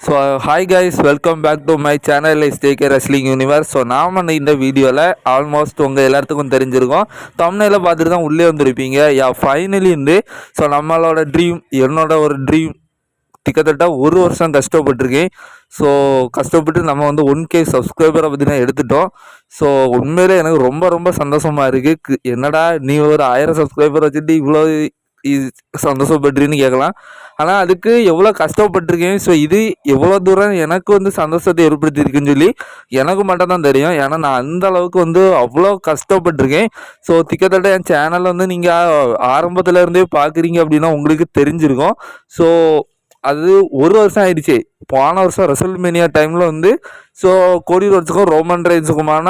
So hi guys welcome back to my channel is Tag Wrestling Universe so நாம் இந்த வீடியோவில் almost உங்கள் எல்லாத்துக்கும் தெரிஞ்சிருக்கோம். தமிழில் பார்த்துட்டு தான் உள்ளே வந்திருப்பீங்க. யா ஃபைனலி இருந்து ஸோ நம்மளோட ட்ரீம் என்னோட ஒரு ட்ரீம் கிட்டத்தட்ட ஒரு வருஷம் கஷ்டப்பட்டிருக்கேன். ஸோ கஷ்டப்பட்டு நம்ம வந்து ஒன் கே சப்ஸ்கிரைபரை பற்றி நான் எடுத்துட்டோம். ஸோ உண்மையிலே எனக்கு ரொம்ப ரொம்ப சந்தோஷமாக இருக்குது என்னடா நீ ஒரு ஆயிரம் சப்ஸ்கிரைபர் வச்சுட்டு இவ்வளோ இ- சந்தோஷப்பட்டுருன்னு கேட்கலாம். ஆனால் அதுக்கு எவ்வளோ கஷ்டப்பட்டிருக்கேன் ஸோ இது எவ்வளோ தூரம் எனக்கு வந்து சந்தோஷத்தை ஏற்படுத்தியிருக்குன்னு சொல்லி எனக்கு மட்டும் தான் தெரியும். ஏன்னா நான் அந்த அளவுக்கு வந்து அவ்வளோ கஷ்டப்பட்டிருக்கேன். ஸோ திக்கத்தட்ட என் சேனல் வந்து நீங்கள் ஆரம்பத்தில் இருந்தே பார்க்குறீங்க அப்படின்னா உங்களுக்கு தெரிஞ்சிருக்கும். ஸோ அது ஒரு வருஷம் ஆயிடுச்சு. போன வருஷம் ரெசல்மேனியா டைமில் வந்து ஸோ கோடி ரோட்ஸுக்கும் ரோமன் ரைன்ஸுக்குமான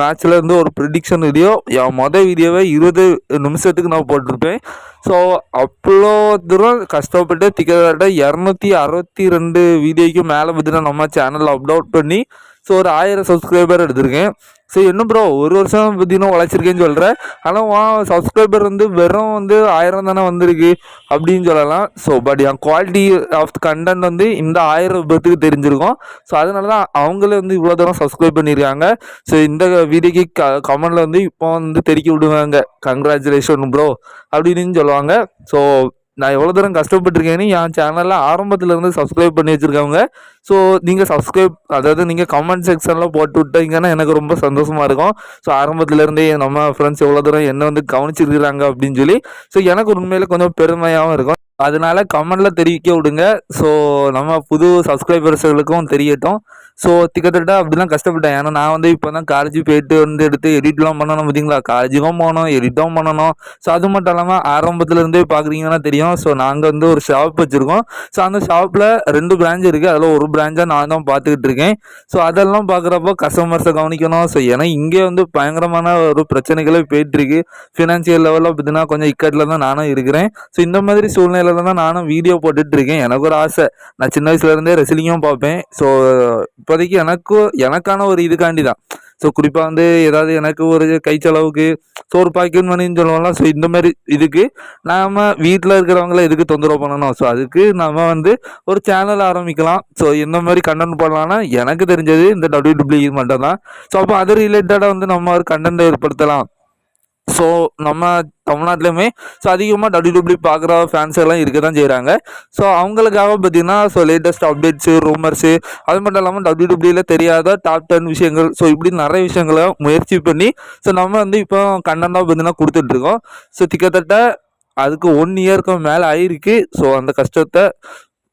மேட்ச்சில் இருந்து ஒரு ப்ரிடிக்ஷன் வீடியோ என் மொதல் வீடியோவை இருபது நிமிஷத்துக்கு நான் போட்டிருப்பேன். ஸோ அவ்வளோ தூரம் கஷ்டப்பட்டு திக்கதாட்ட இரநூத்தி அறுபத்தி ரெண்டு வீடியோக்கு மேலே பற்றின நம்ம சேனலில் அப்லோட் பண்ணி ஸோ ஒரு ஆயிரம் சப்ஸ்கிரைபர் எடுத்திருக்கேன். ஸோ என்ன ப்ரோ ஒரு வருஷம் பார்த்தீங்கன்னா உழைச்சிருக்கேன்னு சொல்கிறேன் ஆனால் வா சப்ஸ்கிரைபர் வந்து வெறும் வந்து ஆயிரம் தானே வந்திருக்கு அப்படின்னு சொல்லலாம். ஸோ பட் என் குவாலிட்டி ஆஃப் கண்டென்ட் வந்து இந்த ஆயிரம் பேர்த்துக்கு தெரிஞ்சிருக்கும். ஸோ அதனால தான் அவங்களே வந்து இவ்வளோ தூரம் சப்ஸ்கிரைப் பண்ணியிருக்காங்க ஸோ இந்த வீடியோக்கு க கமெண்டில் வந்து இப்போ வந்து தெறிக்க விடுவாங்க. கங்க்ராச்சுலேஷன் ப்ரோ அப்படின்னு சொல்லுவாங்க. ஸோ நான் எவ்வளோ தூரம் கஷ்டப்பட்டிருக்கேன்னு என் சேனலில் ஆரம்பத்துலேருந்து சப்ஸ்கிரைப் பண்ணி வச்சுருக்கவங்க. ஸோ நீங்கள் சப்ஸ்கிரைப் அதாவது நீங்கள் கமெண்ட் செக்ஷனில் போட்டு விட்டீங்கன்னா எனக்கு ரொம்ப சந்தோஷமாக இருக்கும். ஸோ ஆரம்பத்துலேருந்தே நம்ம ஃப்ரெண்ட்ஸ் எவ்வளோ தூரம் என்ன வந்து கவனிச்சிருக்கிறாங்க அப்படின்னு சொல்லி ஸோ எனக்கு உண்மையில் கொஞ்சம் பெருமையாகவும் இருக்கும். அதனால கமெண்ட்ல தெரிவிக்க விடுங்க. ஸோ நம்ம புது சப்ஸ்கிரைபர்ஸ்களுக்கும் தெரியட்டும். ஸோ திக்கத்தட்ட அப்படிலாம் கஷ்டப்பட்டேன். ஏன்னா நான் வந்து இப்போ தான் காலேஜ் போயிட்டு வந்து எடுத்து எடிட்லாம் பண்ணணும் பார்த்தீங்களா? காலேஜுக்கும் போகணும் எடிட்டும் பண்ணணும். ஸோ அது மட்டும் இல்லாமல் ஆரம்பத்துலேருந்தே பார்க்குறீங்கன்னா தெரியும். ஸோ நாங்கள் வந்து ஒரு ஷாப் வச்சுருக்கோம். ஸோ அந்த ஷாப்பில் ரெண்டு பிரான்ச் இருக்குது அதில் ஒரு பிரான்ச்சாக நான் தான் பார்த்துக்கிட்டு இருக்கேன். ஸோ அதெல்லாம் பார்க்குறப்போ கஸ்டமர்ஸை கவனிக்கணும். ஸோ ஏன்னா இங்கே வந்து பயங்கரமான ஒரு பிரச்சனைகளே போயிட்டுருக்கு. ஃபினான்ஷியல் லெவலில் பார்த்தீங்கன்னா கொஞ்சம் இக்கட்டில் தான் நானும் இருக்கிறேன். ஸோ இந்த மாதிரி சூழ்நிலையில் தான் நானும் வீடியோ போட்டுட்ருக்கேன் எனக்கு ஒரு ஆசை. நான் சின்ன வயசுலேருந்தே ரெசிலிங்கும் பார்ப்பேன். ஸோ இப்போதைக்கு எனக்கு எனக்கான ஒரு இதுக்காண்டி தான் ஸோ குறிப்பாக வந்து ஏதாவது எனக்கு ஒரு கை செலவுக்கு சோறு ஒரு மணின்னு சொல்லுவோம்ல ஸோ இந்த மாதிரி இதுக்கு நாம் வீட்டில் இருக்கிறவங்கள எதுக்கு தொந்தரவு பண்ணணும்? ஸோ அதுக்கு நம்ம வந்து ஒரு சேனல் ஆரம்பிக்கலாம். ஸோ இந்த மாதிரி கண்டென்ட் பண்ணலாம்னா எனக்கு தெரிஞ்சது இந்த டபிள்யூ டபிள்யூ மட்டும் தான் ஸோ அப்போ அது ரிலேட்டடாக வந்து நம்ம ஒரு கண்டென்ட் ஏற்படுத்தலாம். ஸோ நம்ம தமிழ்நாட்டிலையுமே ஸோ அதிகமாக டபிள்யூ பார்க்குற ஃபேன்ஸ் எல்லாம் இருக்க தான் செய்கிறாங்க ஸோ அவங்களுக்காக பார்த்தீங்கன்னா ஸோ லேட்டஸ்ட் அப்டேட்ஸு ரூமர்ஸு அது மட்டும் இல்லாமல் டபிள்யூ தெரியாத டாப் டென் விஷயங்கள். ஸோ இப்படி நிறைய விஷயங்களை முயற்சி பண்ணி ஸோ நம்ம வந்து இப்போ கண்டனாக பார்த்தீங்கன்னா கொடுத்துட்ருக்கோம் ஸோ கிட்டத்தட்ட அதுக்கு ஒன் இயருக்கு மேலே ஆயிருக்கு. ஸோ அந்த கஷ்டத்தை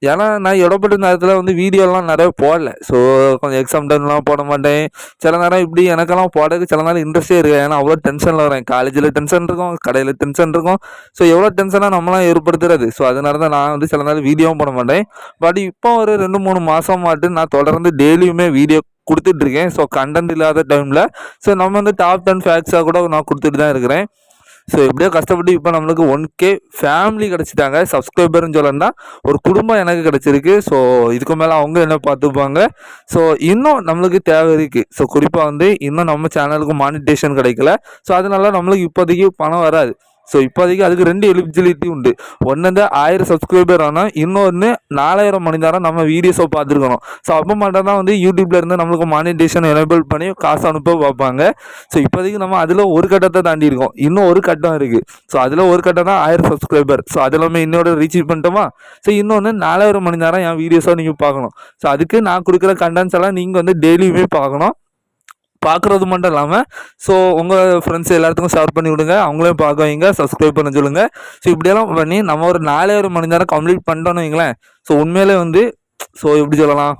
ஏன்னா நான் இடப்பட்ட நேரத்தில் வந்து வீடியோலாம் நிறைய போடல. ஸோ கொஞ்சம் எக்ஸாம் டைம்லாம் போட மாட்டேன். சில நேரம் இப்படி எனக்கெல்லாம் போடக்கு சில நேரம் இன்ட்ரெஸ்டே இருக்கு ஏன்னா அவ்வளோ டென்ஷனில் வரேன். காலேஜில் டென்ஷன் இருக்கும் கடையில் டென்ஷன் இருக்கும். ஸோ எவ்வளோ டென்ஷனாக நம்மளாம் ஏற்படுத்துறது? ஸோ அதனால தான் நான் வந்து சில நேரம் வீடியோவும் போட மாட்டேன். பட் இப்போ ஒரு ரெண்டு மூணு மாதம் மாட்டு நான் தொடர்ந்து டெய்லியுமே வீடியோ கொடுத்துட்ருக்கேன் ஸோ கண்டென்ட் இல்லாத டைமில் ஸோ நம்ம வந்து டாப் டென் ஃபேக்ஸாக கூட நான் கொடுத்துட்டு தான் இருக்கிறேன். ஸோ எப்படியோ கஷ்டப்பட்டு இப்போ நம்மளுக்கு ஒன் கே ஃபேமிலி கிடச்சிட்டாங்க. சப்ஸ்கிரைபர்னு சொல்லணும்னா ஒரு குடும்பம் எனக்கு கிடச்சிருக்கு. ஸோ இதுக்கு மேலே அவங்க என்ன பார்த்துப்பாங்க? ஸோ இன்னும் நம்மளுக்கு தேவை இருக்குது ஸோ குறிப்பாக வந்து இன்னும் நம்ம சேனலுக்கு மானிட்டேஷன் கிடைக்கல. ஸோ அதனால நம்மளுக்கு இப்போதைக்கு பணம் வராது. ஸோ இப்போதைக்கு அதுக்கு ரெண்டு எலிஜிபிலிட்டி உண்டு. ஒன்று வந்து ஆயிரம் சப்ஸ்கிரைபர் ஆனால் இன்னொன்று நாலாயிரம் மணி நேரம் நம்ம வீடியோஸை பார்த்துருக்கணும். ஸோ அப்போ மட்டும் தான் வந்து யூடியூப்ல இருந்து நம்மளுக்கு மானிட்டேஷன் எனேபிள் பண்ணி காசு அனுப்ப பார்ப்பாங்க ஸோ இப்போதைக்கு நம்ம அதில் ஒரு கட்டத்தை தாண்டி இருக்கோம். இன்னும் ஒரு கட்டம் இருக்குது ஸோ அதில் ஒரு கட்டம் தான் ஆயிரம் சப்ஸ்கிரைபர் ஸோ அதெல்லாமே எல்லாமே ரீச் பண்ணிட்டோமா? ஸோ இன்னொன்று நாலாயிரம் மணி நேரம் என் வீடியோஸாக நீங்கள் பார்க்கணும். ஸோ அதுக்கு நான் கொடுக்குற கண்டென்ட்ஸ் எல்லாம் நீங்கள் வந்து டெய்லியுமே பார்க்கணும். பார்க்குறது மட்டும் இல்லாமல் ஸோ உங்கள் ஃப்ரெண்ட்ஸ் எல்லாத்துக்கும் ஷேர் பண்ணி விடுங்க. அவங்களையும் பார்க்க வைங்க சப்ஸ்கிரைப் பண்ண சொல்லுங்கள் ஸோ இப்படியெல்லாம் பண்ணி நம்ம ஒரு நாலாயிரம் மணி நேரம் கம்ப்ளீட் பண்ணிட்டோன்னு வைங்களேன். ஸோ உண்மையிலே வந்து ஸோ எப்படி சொல்லலாம்?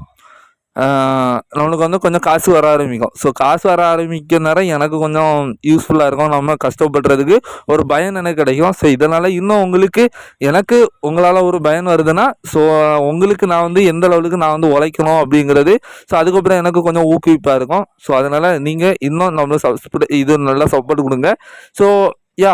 நம்மளுக்கு வந்து கொஞ்சம் காசு வர ஆரம்பிக்கும். ஸோ காசு வர ஆரம்பிக்கிற நேரம் எனக்கு கொஞ்சம் யூஸ்ஃபுல்லாக இருக்கும். நம்ம கஷ்டப்படுறதுக்கு ஒரு பயன் எனக்கு கிடைக்கும். ஸோ இதனால் இன்னும் உங்களுக்கு எனக்கு உங்களால் ஒரு பயன் வருதுன்னா ஸோ உங்களுக்கு நான் வந்து எந்த லெவலுக்கு நான் வந்து உழைக்கணும் அப்படிங்கிறது ஸோ அதுக்கப்புறம் எனக்கு கொஞ்சம் ஊக்குவிப்பாக இருக்கும். ஸோ அதனால் நீங்கள் இன்னும் நம்மளுக்கு சப்ஸ்கிரை இது நல்லா சப்போர்ட் கொடுங்க. ஸோ யா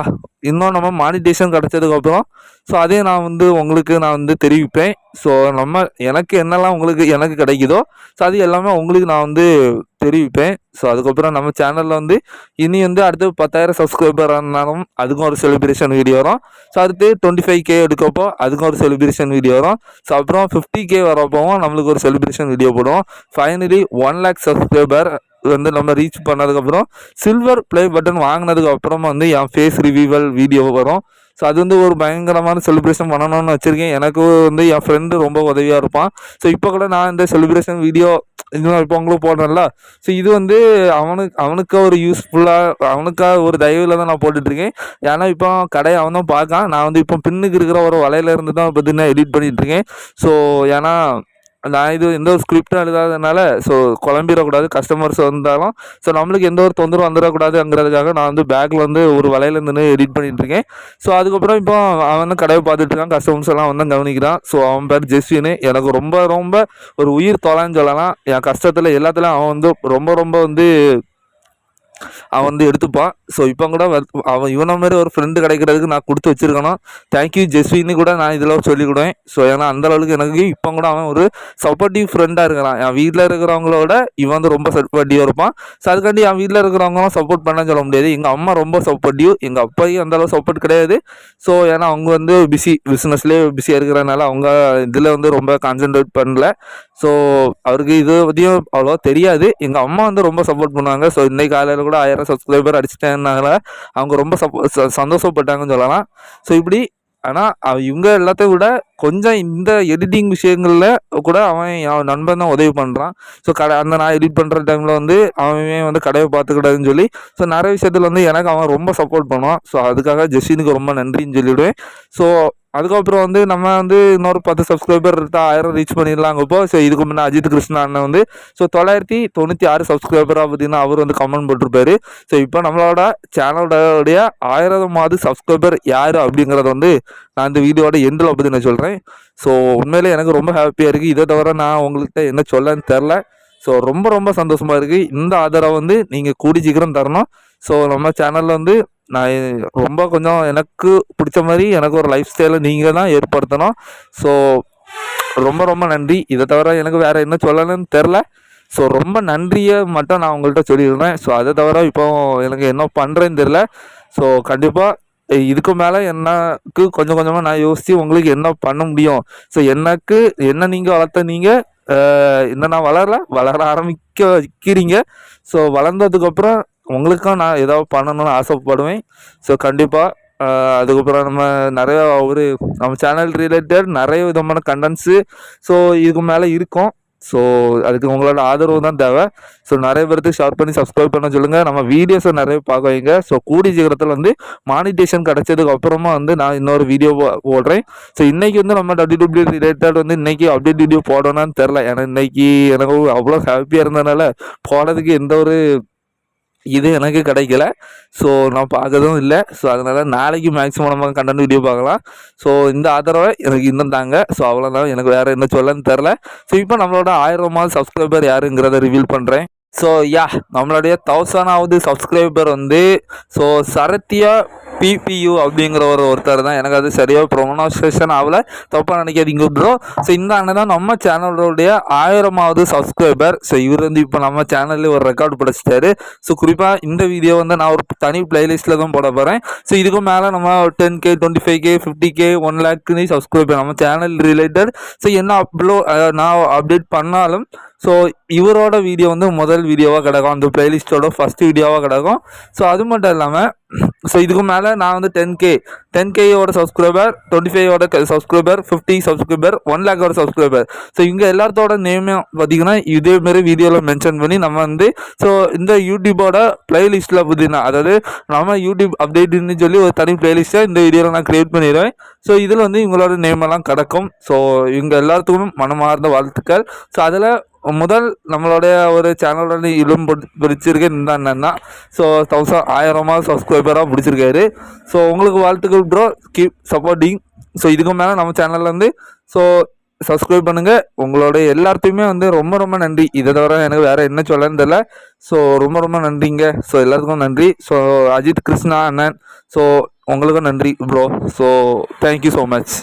இன்னும் நம்ம மானிட்டேஷன் கிடச்சதுக்கப்புறம் ஸோ அதையும் நான் வந்து உங்களுக்கு நான் வந்து தெரிவிப்பேன். ஸோ நம்ம எனக்கு என்னெல்லாம் உங்களுக்கு எனக்கு கிடைக்குதோ ஸோ அது எல்லாமே உங்களுக்கு நான் வந்து தெரிவிப்பேன். ஸோ அதுக்கப்புறம் நம்ம சேனலில் வந்து இனி வந்து அடுத்து பத்தாயிரம் சப்ஸ்கிரைபர் ஆனாலும் அதுக்கும் ஒரு செலிப்ரேஷன் வீடியோ வரும். ஸோ அடுத்து டுவெண்ட்டி ஃபைவ் கே எடுக்கப்போ அதுக்கும் ஒரு செலிப்ரேஷன் வீடியோ வரும். ஸோ அப்புறம் ஃபிஃப்டி கே வரப்போவும் நம்மளுக்கு ஒரு செலிப்ரேஷன் வீடியோ போடுவோம். ஃபைனலி ஒன் லேக் சப்ஸ்கிரைபர் வந்து நம்ம ரீச் பண்ணதுக்கப்புறம் சில்வர் ப்ளே பட்டன் வாங்கினதுக்கு அப்புறமா வந்து என் ஃபேஸ் ரிவியூவல் வீடியோ வரும். ஸோ அது வந்து ஒரு பயங்கரமான செலிப்ரேஷன் பண்ணணும்னு வச்சுருக்கேன். எனக்கு வந்து என் ஃப்ரெண்டு ரொம்ப உதவியாக இருப்பான். ஸோ இப்போ கூட நான் இந்த செலிப்ரேஷன் வீடியோ இன்னும் இப்போ உங்களுக்கு போடுறேன்ல. ஸோ இது வந்து அவனுக்கு அவனுக்கு ஒரு யூஸ்ஃபுல்லாக அவனுக்காக ஒரு தயவில் தான் நான் போட்டுட்ருக்கேன். ஏன்னா இப்போ கடையை அவன் தான் பார்க்கான். நான் வந்து இப்போ பின்னுக்கு இருக்கிற ஒரு வலையிலேருந்து தான் தான் பார்த்தீங்கன்னா எடிட் பண்ணிகிட்ருக்கேன் ஸோ ஏன்னா நான் இது எந்த ஒரு ஸ்கிரிப்டும் எழுதாதனால ஸோ குழம்பிடக்கூடாது கஸ்டமர்ஸ் வந்தாலும் ஸோ நம்மளுக்கு எந்த ஒரு தொந்தரவு வந்துடக்கூடாதுங்கிறதுக்காக நான் வந்து பேக்கில் வந்து ஒரு வலையிலேருந்து நின்று எடிட் பண்ணிகிட்ருக்கேன் ஸோ அதுக்கப்புறம் இப்போ அவன் வந்து கடையை பார்த்துட்டு இருக்கான் கஸ்டமர்ஸ் எல்லாம் வந்து கவனிக்கிறான். ஸோ அவன் பேர் ஜெஸ்வின் எனக்கு ரொம்ப ரொம்ப ஒரு உயிர் தொலைன்னு சொல்லலாம். என் கஷ்டத்தில் எல்லாத்துலேயும் அவன் வந்து ரொம்ப ரொம்ப வந்து அவன் வந்து எடுத்துப்பான். ஸோ இப்போ கூட அவன் இவனை மாதிரி ஒரு ஃப்ரெண்டு கிடைக்கிறதுக்கு நான் கொடுத்து வச்சிருக்கணும். தேங்க்யூ ஜெஸ்வின்னு கூட நான் இதில் சொல்லிவிடுவேன் ஸோ ஏன்னா அந்த அளவுக்கு எனக்கு இப்போ கூட அவன் ஒரு சப்போர்ட்டிவ் ஃப்ரெண்டாக இருக்கிறான். என் வீட்டில் இருக்கிறவங்களோட இவன் வந்து ரொம்ப சப்போர்ட்டிவாக இருப்பான். ஸோ அதுக்காண்டி என் வீட்டில் இருக்கிறவங்களும் சப்போர்ட் பண்ண சொல்ல முடியாது. எங்கள் அம்மா ரொம்ப சப்போர்ட்டிவ் எங்கள் அப்பாயும் அந்தளவு சப்போர்ட் கிடையாது. ஸோ ஏன்னா அவங்க வந்து பிஸி பிஸ்னஸ்லேயே பிஸியாக இருக்கிறனால அவங்க இதில் வந்து ரொம்ப கான்சென்ட்ரேட் பண்ணல. ஸோ அவருக்கு இது பற்றியும் அவ்வளோவா தெரியாது. எங்கள் அம்மா வந்து ரொம்ப சப்போர்ட் பண்ணுவாங்க. ஸோ இன்றைக்கு காலையில் கூட ஆயிரம் சப்ஸ்கிரைபர் அடிச்சிட்டேன்னால அவங்க ரொம்ப சப்போ சந்தோஷப்பட்டாங்கன்னு சொல்லலாம். ஸோ இப்படி ஆனால் இவங்க எல்லாத்தையும் விட கொஞ்சம் இந்த எடிட்டிங் விஷயங்களில் கூட அவன் அவன் நண்பன் தான் உதவி பண்ணுறான் ஸோ கடை அந்த நான் எடிட் பண்ணுற டைமில் வந்து அவன் வந்து கடையை பார்த்துக்கிட்டாதுன்னு சொல்லி ஸோ நிறைய விஷயத்தில் வந்து எனக்கு அவன் ரொம்ப சப்போர்ட் பண்ணுவான். ஸோ அதுக்காக ஜெஸ்வினுக்கு ரொம்ப நன்றின்னு சொல்லிவிடுவேன் ஸோ அதுக்கப்புறம் வந்து நம்ம வந்து இன்னொரு பத்து சப்ஸ்கிரைபர் இருந்தால் ஆயிரம் ரீச் பண்ணிடலாங்கப்போ ஸோ இதுக்கு முன்னே அஜித் கிருஷ்ணா அண்ணன் வந்து ஸோ தொள்ளாயிரத்தி தொண்ணூற்றி ஆறு சப்ஸ்கிரைபராக பார்த்தீங்கன்னா அவர் வந்து கமெண்ட் போட்டிருப்பாரு. ஸோ இப்போ நம்மளோட சேனலோடைய ஆயிரமாவது சப்ஸ்கிரைபர் யார் அப்படிங்கிறத வந்து நான் இந்த வீடியோட எண்டில் பற்றி நான் போகிறேன் ஸோ உண்மையிலே எனக்கு ரொம்ப ஹாப்பியாக இருக்குது இதை தவிர நான் உங்கள்கிட்ட என்ன சொல்லன்னு தெரில ஸோ ரொம்ப ரொம்ப சந்தோஷமாக இருக்குது இந்த ஆதரவை வந்து நீங்கள் கூடி சீக்கிரம் தரணும். ஸோ நம்ம சேனலில் வந்து நான் ரொம்ப கொஞ்சம் எனக்கு பிடிச்ச மாதிரி எனக்கு ஒரு லைஃப் ஸ்டைலை நீங்கள் தான் ஏற்படுத்தணும். ஸோ ரொம்ப ரொம்ப நன்றி. இதை தவிர எனக்கு வேறு என்ன சொல்லணும்னு தெரில ஸோ ரொம்ப நன்றியை மட்டும் நான் உங்கள்கிட்ட சொல்லிடுறேன். ஸோ அதை தவிர இப்போ எனக்கு என்ன பண்ணுறேன்னு தெரில ஸோ கண்டிப்பாக இதுக்கு மேலே எனக்கு கொஞ்சம் கொஞ்சமாக நான் யோசித்து உங்களுக்கு என்ன பண்ண முடியும்? ஸோ எனக்கு என்ன நீங்கள் வளர்த்த நீங்கள் என்ன நான் வளரல? வளர ஆரம்பிக்க வைக்கிறீங்க. ஸோ வளர்ந்ததுக்கப்புறம் உங்களுக்கும் நான் ஏதாவது பண்ணணும்னு ஆசைப்படுவேன். ஸோ கண்டிப்பாக அதுக்கப்புறம் நம்ம நிறைய ஒரு நம்ம சேனல் ரிலேட்டட் நிறைய விதமான கண்டென்ட்ஸு ஸோ இதுக்கு மேலே இருக்கும். ஸோ அதுக்கு உங்களோட ஆதரவு தான் தேவை. ஸோ நிறைய பேருக்கு ஷேர் பண்ணி சப்ஸ்கிரைப் பண்ண சொல்லுங்கள் நம்ம வீடியோஸை நிறைய பார்க்க வைங்க. ஸோ கூடி சீக்கிரத்தில் வந்து மானிட்டேஷன் கிடச்சதுக்கு அப்புறமா வந்து நான் இன்னொரு வீடியோ போடுறேன். ஸோ இன்றைக்கி வந்து நம்ம டபிள்யூ டபிள்யூ ரிலேட்டட் வந்து இன்றைக்கி அப்டேட் வீடியோ போடணும்னு தெரில ஏன்னா இன்றைக்கி எனக்கு அவ்வளோ ஹாப்பியாக இருந்ததுனால போடுறதுக்கு எந்த ஒரு இது எனக்கு கிடைக்கல. ஸோ நான் பார்க்கறதும் இல்லை. ஸோ அதனால் நாளைக்கு மேக்ஸிமம் நம்ம கண்டென்ட் வீடியோ பார்க்கலாம். ஸோ இந்த ஆதரவை எனக்கு இன்னும் தாங்க. ஸோ அவ்வளோதான் எனக்கு வேறு என்ன சொல்லன்னு தெரில ஸோ இப்போ நம்மளோட ஆயிரமாவது சப்ஸ்கிரைபர் யாருங்கிறத ரிவீல் பண்ணுறேன் ஸோ யா நம்மளுடைய தௌசண்டாவது சப்ஸ்கிரைபர் வந்து ஸோ சரத்தியா பிபியு அப்படிங்கிற ஒரு ஒருத்தர் தான். எனக்கு அது சரியாக ப்ரொனவுன்சேஷன் ஆகல. தப்பாக நினைக்காதீங்க ப்ரோ ஸோ இந்த அண்ணன் தான் நம்ம சேனலோடைய ஆயிரமாவது சப்ஸ்கிரைபர் ஸோ இவர் வந்து இப்போ நம்ம சேனலில் ஒரு ரெக்கார்டு படைச்சிட்டாரு. ஸோ குறிப்பாக இந்த வீடியோ வந்து நான் ஒரு தனி பிளேலிஸ்ட்டில் தான் போட போகிறேன் ஸோ இதுக்கு மேலே நம்ம ten K twenty five K fifty K one லேக்னு subscribe நம்ம சேனல் ரிலேட்டட் ஸோ என்ன அப்லோ நான் அப்டேட் பண்ணாலும் ஸோ இவரோட வீடியோ வந்து முதல் வீடியோவாக கிடக்கும். அந்த பிளேலிஸ்ட்டோட ஃபஸ்ட் வீடியோவாக கிடக்கும். ஸோ அது மட்டும் இல்லாமல் ஸோ இதுக்கு மேலே நான் வந்து டென் கே டென் கேயோட சப்ஸ்கிரைபர் டுவெண்ட்டி ஃபைவோட சப்ஸ்கிரைபர் ஃபிஃப்டி சப்ஸ்கிரைபர் ஒன் லேக்கோட சப்ஸ்கிரைபர் ஸோ இவங்க எல்லாத்தோட நேமையும் பார்த்தீங்கன்னா இதேமாரி வீடியோவில் மென்ஷன் பண்ணி நம்ம வந்து ஸோ இந்த யூடியூபோட பிளேலிஸ்ட்டில் பார்த்தீங்கன்னா அதாவது நம்ம யூடியூப் அப்டேட்னு சொல்லி ஒரு தனி பிளேலிஸ்ட்டை இந்த வீடியோவில் நான் க்ரியேட் பண்ணிடுவேன். ஸோ இதில் வந்து இவங்களோட நேமெல்லாம் கிடக்கும். ஸோ இவங்க எல்லாத்துக்கும் மனமார்ந்த வாழ்த்துக்கள். ஸோ அதில் முதல் நம்மளுடைய ஒரு சேனலோட இடம் பிடிச்சிருக்கு இந்த அண்ணன் தான் ஸோ தௌசண்ட் ஆயிரமாக சப்ஸ்கிரைபராக பிடிச்சிருக்காரு. ஸோ உங்களுக்கு வாழ்த்துக்கள் ப்ரோ கீப் சப்போர்ட்டிங் ஸோ இதுக்கு மேலே நம்ம சேனலில் வந்து ஸோ சப்ஸ்கிரைப் பண்ணுங்கள் உங்களோட எல்லாத்தையுமே வந்து ரொம்ப ரொம்ப நன்றி. இதை தவிர எனக்கு வேறு என்ன சொல்லன்னு தெரில ஸோ ரொம்ப ரொம்ப நன்றிங்க. ஸோ எல்லாத்துக்கும் நன்றி. ஸோ அஜித் கிருஷ்ணா அண்ணன். ஸோ உங்களுக்கும் நன்றி bro so thank you so much